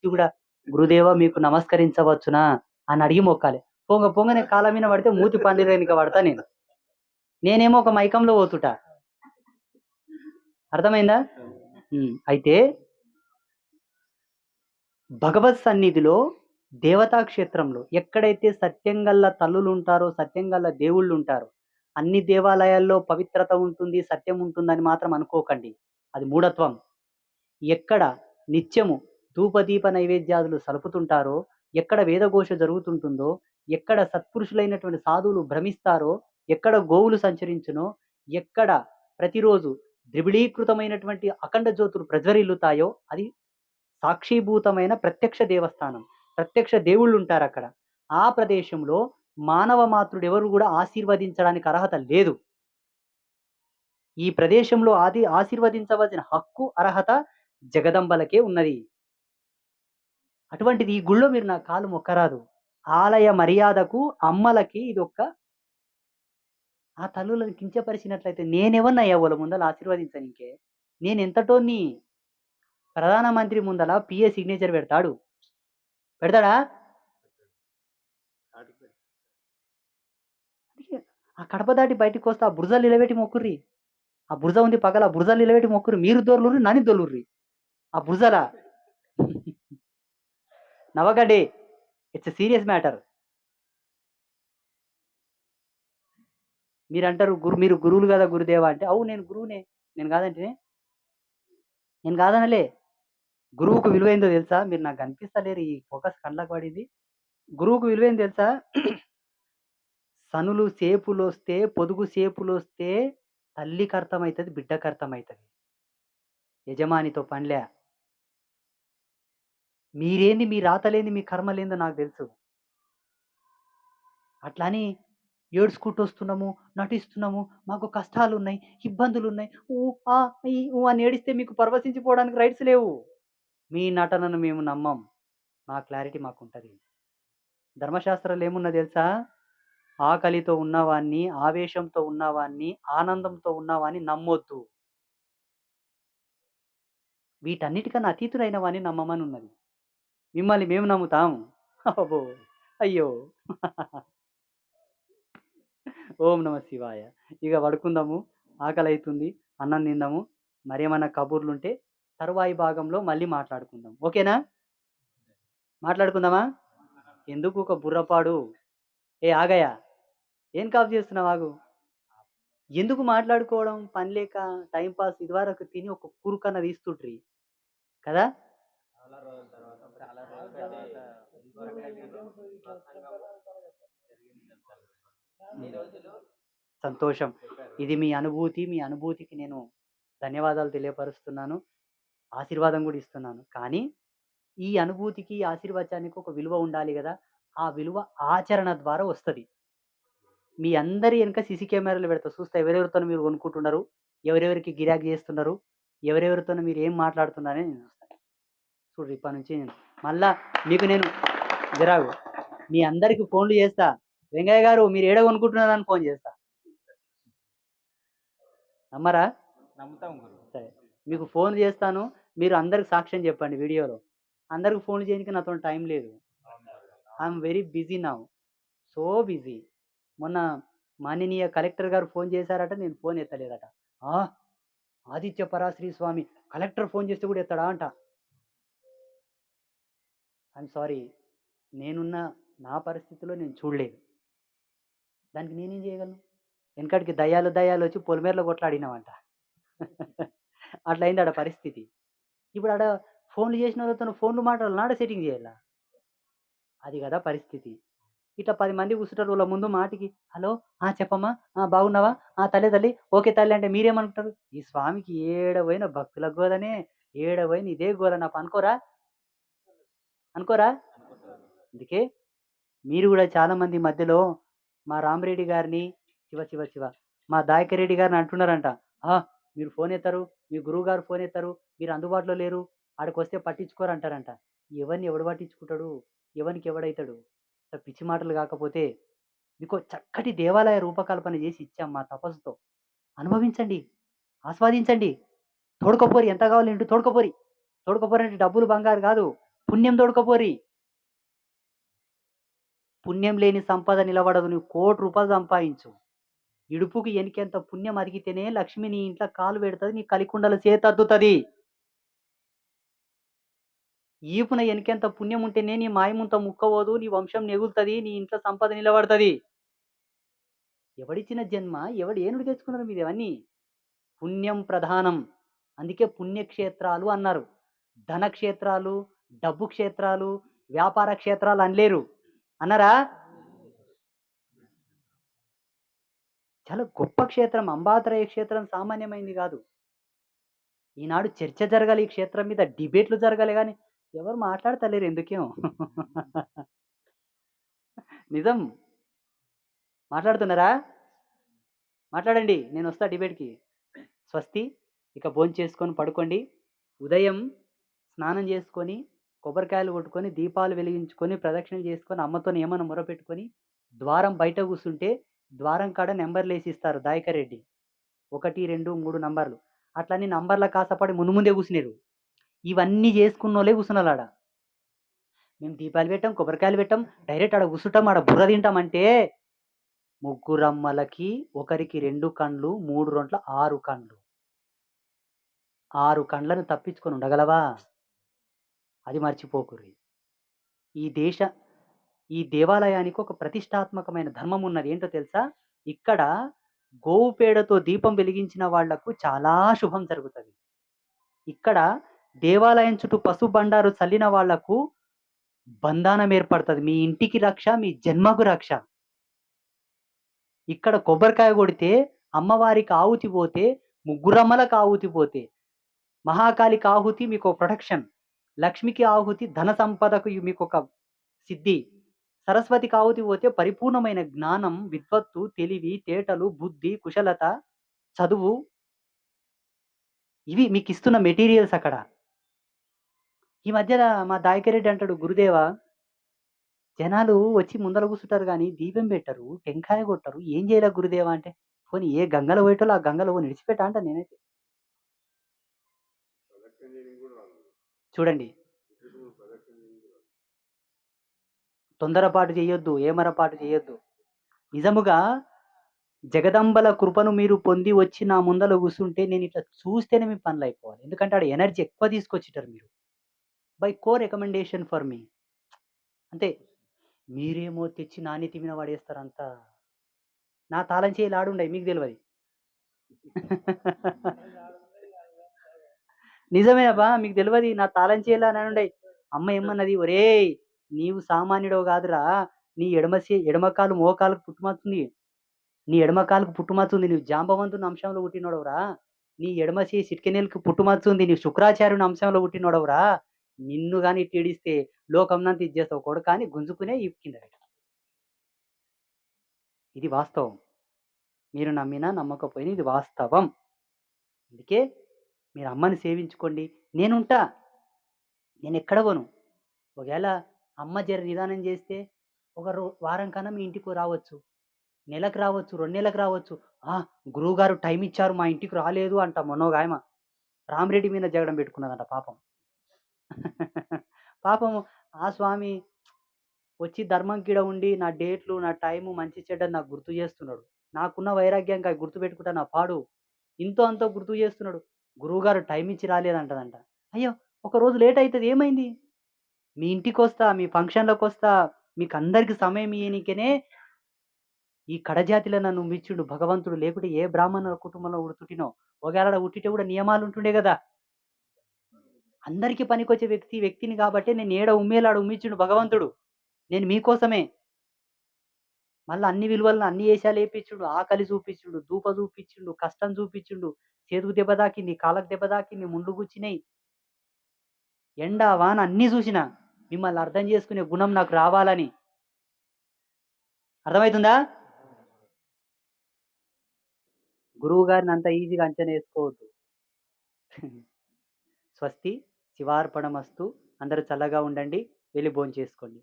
వచ్చి కూడా గురుదేవ మీకు నమస్కరించవచ్చునా? అని అడిగి మొక్కాలి. పొంగ పొంగనే కాల మీద పడితే మూతి పందిరేనిక పడతా నేను. నేనేమో ఒక మైకంలో పోతుట. అర్థమైందా? అయితే భగవత్ సన్నిధిలో దేవతా క్షేత్రంలో ఎక్కడైతే సత్యంగల్ల తల్లులు ఉంటారో సత్యంగల్ల దేవుళ్ళు ఉంటారో అన్ని దేవాలయాల్లో పవిత్రత ఉంటుంది సత్యం ఉంటుందని మాత్రం అనుకోకండి. అది మూఢత్వం. ఎక్కడ నిత్యము ధూపదీప నైవేద్యాదులు సలుపుతుంటారో ఎక్కడ వేదఘోష జరుగుతుంటుందో ఎక్కడ సత్పురుషులైనటువంటి సాధువులు భ్రమిస్తారో ఎక్కడ గోవులు సంచరించునో ఎక్కడ ప్రతిరోజు ద్రిబిళీకృతమైనటువంటి అఖండ జ్యోతులు ప్రజ్వరిల్లుతాయో అది సాక్షీభూతమైన ప్రత్యక్ష దేవస్థానం. ప్రత్యక్ష దేవుళ్ళు ఉంటారు అక్కడ. ఆ ప్రదేశంలో మానవ మాతృడు ఎవరు కూడా ఆశీర్వదించడానికి అర్హత లేదు. ఈ ప్రదేశంలో ఆది ఆశీర్వదించవలసిన హక్కు అర్హత జగదంబలకే ఉన్నది. అటువంటిది ఈ గుళ్ళో మీరు నా కాలు మొక్కరాదు. ఆలయ మర్యాదకు అమ్మలకి ఇది ఒక్క ఆ తల్లులను కించపరిచినట్లయితే నేనెవరినయ్యా వాళ్ళ ముందర ఆశీర్వదించను ఇంకే నేను ఎంతటోని ప్రధానమంత్రి ముందల పిఏ సిగ్నేచర్ పెడతాడు. పెడతాడా? ఆ కడప దాటి బయటికి వస్తే ఆ బురజలు నిలబెట్టి మొక్కుర్రి. ఆ బురజ ఉంది పగల ఆ బురజలు నిలబెట్టి మొక్కుర్రి. మీరు దొర్లుర్రి నని దొల్లుర్రి ఆ బురజల. నవ్వకండి. ఇట్స్ సీరియస్ మ్యాటర్ మీరు అంటారు గురు మీరు గురువులు కదా గురుదేవ అంటే అవు నేను గురువునే. నేను కాదంటే నేను కాదనలే. గురువుకు విలువైందో తెలుసా? మీరు నాకు కనిపిస్తలేరు. ఈ ఫోకస్ కళ్ళకు పడింది. గురువుకు విలువైంది తెలుసా? సనులు సేపులు వస్తే పొదుగు సేపులు వస్తే తల్లికి అర్థమవుతుంది బిడ్డకు అర్థమవుతుంది యజమానితో పనిలే. మీరేంది మీ రాతలేంది మీ కర్మలేందో నాకు తెలుసు. అట్లానే ఏడ్చుకుంటూ వస్తున్నాము నటిస్తున్నాము మాకు కష్టాలు ఉన్నాయి ఇబ్బందులు ఉన్నాయి ఊ ఆ ఈ ఊ అని ఏడిస్తే మీకు పరవశించిపోవడానికి రైట్స్ లేవు. మీ నటనను మేము నమ్మం. మా క్లారిటీ మాకు ఉంటుంది ధర్మశాస్త్రాలు ఏమున్నా తెలుసా? ఆకలితో ఉన్నవాన్ని ఆవేశంతో ఉన్నవాన్ని ఆనందంతో ఉన్నవాన్ని నమ్మొద్దు. వీటన్నిటికన్నా అతీతుడైన వాడిని నమ్మమని ఉన్నది. మిమ్మల్ని మేము నమ్ముతాం. అబ్బో! అయ్యో! ఓం నమ శివాయ. ఇక పడుకుందాము. ఆకలి అవుతుంది అన్నం తిందాము. మరేమన్నా కబుర్లుంటే తరువాయి భాగంలో మళ్ళీ మాట్లాడుకుందాం. ఓకేనా? మాట్లాడుకుందామా? ఎందుకు ఒక బుర్రపాడు? ఏ ఆగయా ఏం కాపు చేస్తున్నావు ఆగు. ఎందుకు మాట్లాడుకోవడం? పని లేక టైం పాస్ ఇదివరకు తిని ఒక కురుకన్న తీస్తుంట్రి కదా? చాలా రోజుల సంతోషం. ఇది మీ అనుభూతి మీ అనుభూతికి నేను ధన్యవాదాలు తెలియపరుస్తున్నాను. ఆశీర్వాదం కూడా ఇస్తున్నాను. కానీ ఈ అనుభూతికి ఆశీర్వాదానికి ఒక విలువ ఉండాలి కదా. ఆ విలువ ఆచరణ ద్వారా వస్తుంది. మీ అందరి వెనక సీసీ కెమెరాలు పెడతా. చూస్తే ఎవరెవరితో మీరు కొనుక్కుంటున్నారు ఎవరెవరికి గిరాకీ చేస్తున్నారు ఎవరెవరితో మీరు ఏం మాట్లాడుతున్నారని నేను చూడు ఇప్పటి నుంచి మళ్ళా మీకు నేను జరాగు మీ అందరికి ఫోన్లు చేస్తా. వెంకయ్య గారు మీరు ఏడ కొనుక్కుంటున్నారని ఫోన్ చేస్తా. నమ్మరా? నమ్ముతాం సరే. మీకు ఫోన్ చేస్తాను. మీరు అందరికి సాక్ష్యం చెప్పండి వీడియోలో. అందరికి ఫోన్ చేయడానికి నాతో టైం లేదు. I'm very busy now. So busy. మొన్న మాననీయ కలెక్టర్ గారు ఫోన్ చేశారట నేను ఫోన్ ఎత్తలేదట. "ఆ, ఆదిత్య పరాశ్రీ స్వామి కలెక్టర్ ఫోన్ చేస్తే కూడా ఎత్తాడా అంట. ఐఎమ్ సారీ నేనున్న నా పరిస్థితిలో నేను చూడలేదు. దానికి నేనేం చేయగలను? వెనకటికి దయ్యాలు దయ్యాలు వచ్చి పొలిమేరలో కొట్లాడినావంట. అట్లా అయింది ఆడ పరిస్థితి. ఇప్పుడు ఆడ ఫోన్లు చేసిన వాళ్ళతో ఫోన్లు మాట్లాడాలి. ఆడ సెట్టింగ్ చేయాలా? అది కదా పరిస్థితి. ఇట్లా పది మంది కూర్చుంటారు వాళ్ళ ముందు మాటికి హలో ఆ చెప్పమ్మా ఆ బాగున్నావా? ఆ తల్లి తల్లి ఓకే తల్లి అంటే మీరేమనుకుంటారు ఈ స్వామికి ఏడవైన భక్తుల గోదనే ఏడవైన ఇదే గోద నాకు అనుకోరా అనుకోరా? అందుకే మీరు కూడా చాలా మంది మధ్యలో మా రామరెడ్డి గారిని శివ శివ శివ మా దాయకర్ రెడ్డి గారిని అంటున్నారంట. "ఆ, మీరు ఫోన్ ఎత్తారు మీ గురువు గారు ఫోన్ ఎత్తారు మీరు అందుబాటులో లేరు ఆడికి వస్తే పట్టించుకోరు అంటారంట. ఎవరిని ఎవడు పట్టించుకుంటాడు? ఎవరికి ఎవడైతాడు? పిచ్చి మాటలు కాకపోతే మీకు చక్కటి దేవాలయ రూపకల్పన చేసి ఇచ్చాం మా తపస్సుతో. అనుభవించండి ఆస్వాదించండి. తోడుకోపోరి ఎంత కావాలి ఇంటూ తోడుకోపోరి. తోడుకోపోరి అంటే డబ్బులు బంగారు కాదు. పుణ్యం దొడకపోరి పుణ్యం లేని సంపద నిలబడదు నువ్వు కోటి రూపాయలు సంపాదించు. ఇడుపుకి ఎనికెంత పుణ్యం అరిగితేనే లక్ష్మి నీ ఇంట్లో కాలు పెడుతుంది నీ కలికుండల చేతద్దుతుంది ఈపున ఎనికెంత పుణ్యం ఉంటేనే నీ మాయముంత ముక్కవోదు నీ వంశం నెగులుతుంది నీ ఇంట్లో సంపద నిలబడుతుంది. ఎవడిచ్చిన జన్మ ఎవడు ఏనుడు తెచ్చుకున్నారు మీరు ఇవన్నీ? పుణ్యం ప్రధానం. అందుకే పుణ్యక్షేత్రాలు అన్నారు. ధన క్షేత్రాలు డబ్బు క్షేత్రాలు వ్యాపార క్షేత్రాలు అనలేరు. అన్నారా? చాలా గొప్ప క్షేత్రం అంబాత్రయ క్షేత్రం సామాన్యమైంది కాదు. ఈనాడు చర్చ జరగాలి ఈ క్షేత్రం మీద డిబేట్లు జరగాలి కానీ ఎవరు మాట్లాడతలేరు ఎందుకేం నిజం? మాట్లాడుతున్నారా? మాట్లాడండి నేను వస్తా డిబేట్కి. స్వస్తి ఇక భోజనం చేసుకొని పడుకోండి. ఉదయం స్నానం చేసుకొని కొబ్బరికాయలు కొట్టుకొని దీపాలు వెలిగించుకొని ప్రదక్షిణ చేసుకొని అమ్మతో ఏమైనా మొరపెట్టుకొని ద్వారం బయట కూర్చుంటే ద్వారం కాడ నెంబర్లు వేసి ఇస్తారు దాయకరెడ్డి ఒకటి రెండు మూడు నంబర్లు. అట్లని నంబర్ల కాసపడి ముందు ముందే కూర్చునేరు ఇవన్నీ చేసుకున్న వాళ్ళే కూర్చున్నారు ఆడ. మేము దీపాలు పెట్టాం కొబ్బరికాయలు పెట్టాం డైరెక్ట్ ఆడ కూర్చుంటాం ఆడ బుర్ర తింటాం అంటే ముగ్గురమ్మలకి ఒకరికి రెండు కండ్లు మూడు రొంట్ల ఆరు కండ్లు. ఆరు కండ్లను తప్పించుకొని ఉండగలవా? అది మర్చిపోకుర్రి ఈ దేశ ఈ దేవాలయానికి ఒక ప్రతిష్టాత్మకమైన ధర్మం ఉన్నది. ఏంటో తెలుసా? ఇక్కడ గోవు పేడతో దీపం వెలిగించిన వాళ్ళకు చాలా శుభం జరుగుతుంది. ఇక్కడ దేవాలయం చుట్టూ పశు బండారు చల్లిన వాళ్ళకు బంధానం ఏర్పడుతుంది. మీ ఇంటికి రక్ష మీ జన్మకు రక్ష. ఇక్కడ కొబ్బరికాయ కొడితే అమ్మవారికి ఆహుతి పోతే ముగ్గురమ్మలకు ఆహుతి పోతే మహాకాళికి ఆహుతి మీకు ఒక ప్రొటెక్షన్. లక్ష్మికి ఆహుతి ధన సంపదకు మీకు ఒక సిద్ధి. సరస్వతికి ఆహుతి పోతే పరిపూర్ణమైన జ్ఞానం విద్వత్తు తెలివి తేటలు బుద్ధి కుశలత చదువు. ఇవి మీకు ఇస్తున్న మెటీరియల్స్ అక్కడ. ఈ మధ్యన మా దాయకరెడ్డి అంటాడు గురుదేవ జనాలు వచ్చి ముందర కూర్చుంటారు కానీ దీపం పెట్టరు టెంకాయ కొట్టరు ఏం చేయలే గురుదేవ అంటే పోనీ ఏ గంగలో పోయేటోళ్ళు ఆ గంగలో నిడిచిపెట్టా అంట నేనైతే. చూడండి. తొందరపాటు చేయొద్దు ఏమరపాటు చేయొద్దు. నిజముగా జగదంబల కృపను మీరు పొంది వచ్చి నా ముందల కూర్చుంటే నేను ఇట్లా చూస్తేనే మీ పనులు అయిపోవాలి. ఎందుకంటే ఆడ ఎనర్జీ ఎక్కువ తీసుకొచ్చిటారు మీరు. By co recommendation for me. అంతే. మీరేమో తెచ్చి నాణ్యత మీద వాడేస్తారంతా. నా తాళం చేయి ఆడుండే మీకు తెలియదు నిజమేనబ్బా మీకు తెలియదు నా తాళం చేయాల అని ఉండే అమ్మ ఏమన్నది ఒరేయ్ నీవు సామాన్యుడవు కాదురా నీ ఎడమ ఎడమకాలు మోకాలకు పుట్టుమతుంది నీ ఎడమకాలకు పుట్టుమతుంది పుట్టుమచ్చుంది నీవు జాంబవంతుని అంశంలో పుట్టినోడవురా. నీ ఎడమసి చే సిట్కెనేలకు పుట్టుమచ్చుంది నీవు శుక్రాచార్యుని అంశంలో పుట్టినోడవురా. నిన్ను కానీ టీడిస్తే లోకంనంత ఇచ్చేస్తావు కొడుక కానీ గుంజుకునే ఈ కింద ఇది వాస్తవం. మీరు నమ్మినా నమ్మకపోయినా ఇది వాస్తవం. అందుకే మీరు అమ్మని సేవించుకోండి. నేనుంటా. నేను ఎక్కడ పోను? ఒకవేళ అమ్మ జర నిదానం చేస్తే ఒక రో వారం కన్నా మీ ఇంటికి రావచ్చు. నెలకు రావచ్చు రెండు నెలలకు రావచ్చు. గురువు గురువుగారు టైం ఇచ్చారు మా ఇంటికి రాలేదు అంట మనోగాయమ రామరెడ్డి మీద జగడం పెట్టుకున్నదంట పాపం. పాపం ఆ స్వామి వచ్చి ధర్మం గిడ ఉండి నా డేట్లు నా టైము మంచి చెడ్డ నాకు గుర్తు చేస్తున్నాడు. నాకున్న వైరాగ్యం గుర్తు పెట్టుకుంటా నా పాడు. ఇంతో అంతో గుర్తు చేస్తున్నాడు. గురువుగారు టైం ఇచ్చి రాలేదంటదంట. అయ్యో ఒక రోజు లేట్ అవుతుంది ఏమైంది? మీ ఇంటికి వస్తా మీ ఫంక్షన్లోకి వస్తా మీకు అందరికి సమయం ఇయనికనే ఈ కడజాతిలో నన్ను మిచ్చుడు భగవంతుడు లేకుంటే ఏ బ్రాహ్మణ కుటుంబంలో ఉడుతుటినో ఒకవేళ ఉట్టితే కూడా నియమాలు ఉంటుండే కదా అందరికీ పనికొచ్చే వ్యక్తి వ్యక్తిని కాబట్టి నేను ఏడ ఉమ్మేలాడు ఉమ్మిచ్చుడు భగవంతుడు. నేను మీకోసమే. మళ్ళీ అన్ని విలువలను అన్ని వేషాలు వేపించుడు ఆకలి చూపించుడు దూప చూపించుడు కష్టం చూపించుడు చేతుకు దెబ్బ తాకింది కాళ్ళకు దెబ్బ తాకింది ముండ్లు కూర్చినాయి ఎండ వాన అన్నీ చూసిన మిమ్మల్ని అర్థం చేసుకునే గుణం నాకు రావాలని. అర్థమవుతుందా గురువు గారిని అంత ఈజీగా అంచనా వేసుకోవద్దు. స్వస్తి శివార్పణమస్తు అందరూ చల్లగా ఉండండి వెళ్ళి భోంచేసుకోండి.